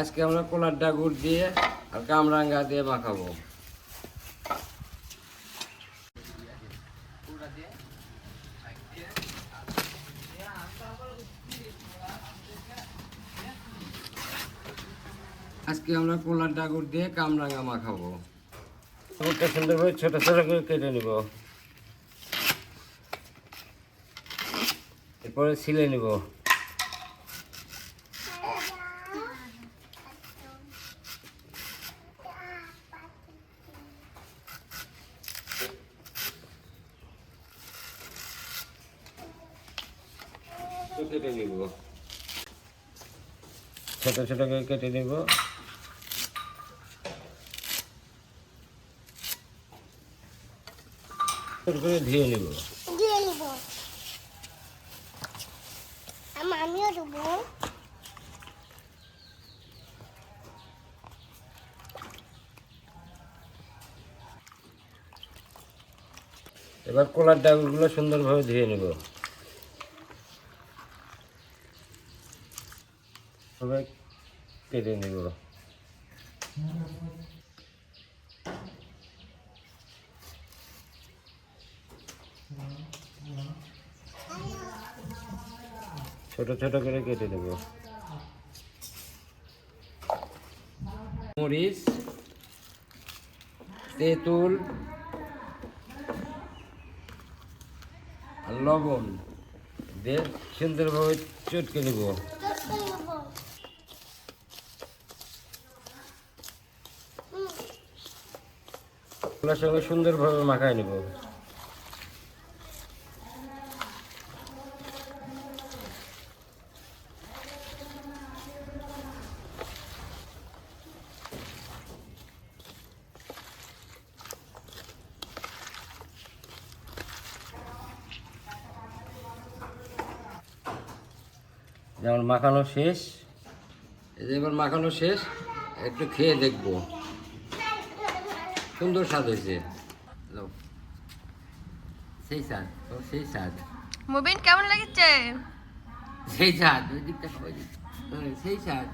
আজকে আমরা কলার ডাগুর দিয়ে আর কামরাঙ্গা দিয়ে মাখাবো। আজকে আমরা কলার ডাগুর দিয়ে কামরাঙ্গা মাখাবো। ছোট ছোট করে কেটে নিব। এরপরে ছিলে নিব। কেটে নিব। ছোট ছোট করে কেটে নিব। করে ধুয়ে নিব। দিয়ে নিব। আমিও দেবো এবার কলার ডাগুলো সুন্দরভাবে ধুয়ে নেব। সবাই কেটে নেব। ছোট ছোট করে কেটে নেব। মরিচ, তেঁতুল লবণ দিয়ে সুন্দরভাবে চটকে নেব। ওগুলোর সঙ্গে সুন্দরভাবে মাখায় নেব। যেমন মাখানো শেষ এবার মাখানো শেষ একটু খেয়ে দেখব। সুন্দর স্বাদ হয়েছে। সেই স্বাদ ও সেই স্বাদ। মুবিন কেমন লাগছে? সেই স্বাদ ওই দিকটা ওই সেই স্বাদ।